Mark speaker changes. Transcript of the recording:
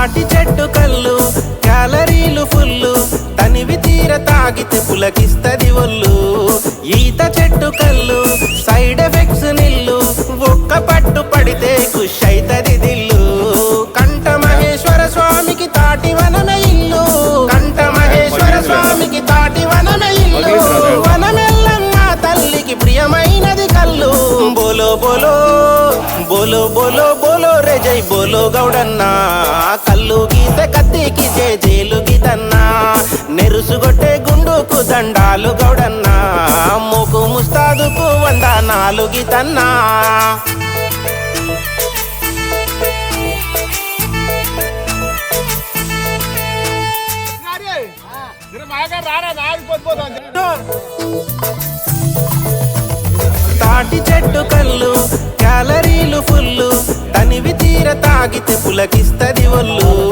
Speaker 1: తాటి చెట్టు కళ్ళు క్యాలరీలు ఫుల్లు. తనివి తీర తాగితే పులకిస్తది ఒళ్ళు. ఈత చెట్టు కళ్ళు సైడ్ ఎఫెక్ట్స్ నిల్లు. ఒక్క పట్టు పడితే ఖుష్ అయితది దిల్లు. కంట మహేశ్వర స్వామికి తాటి వనమే ఇల్లు. కంట మహేశ్వర స్వామికి తాటి వనమే ఇల్లు. వనమెల్లమ్మ తల్లికి ప్రియమైనది కళ్ళు. బోలో బోలో బోలో బోలో బోలో రే జై బోలో గౌడన్నా. కళ్ళు గీత కత్తికి జే జేలు గీతన్నా. నెరుసుగొట్టే గుండుకు దండాలు గౌడన్నా. మూకు ముస్తాదుకు వందనాలు గీతన్నా. తాటి చెట్టు కళ్ళు క్యాలరీలు ఫుల్లు. తనివి తీర తాగితే పులకిస్తది ఒళ్ళు.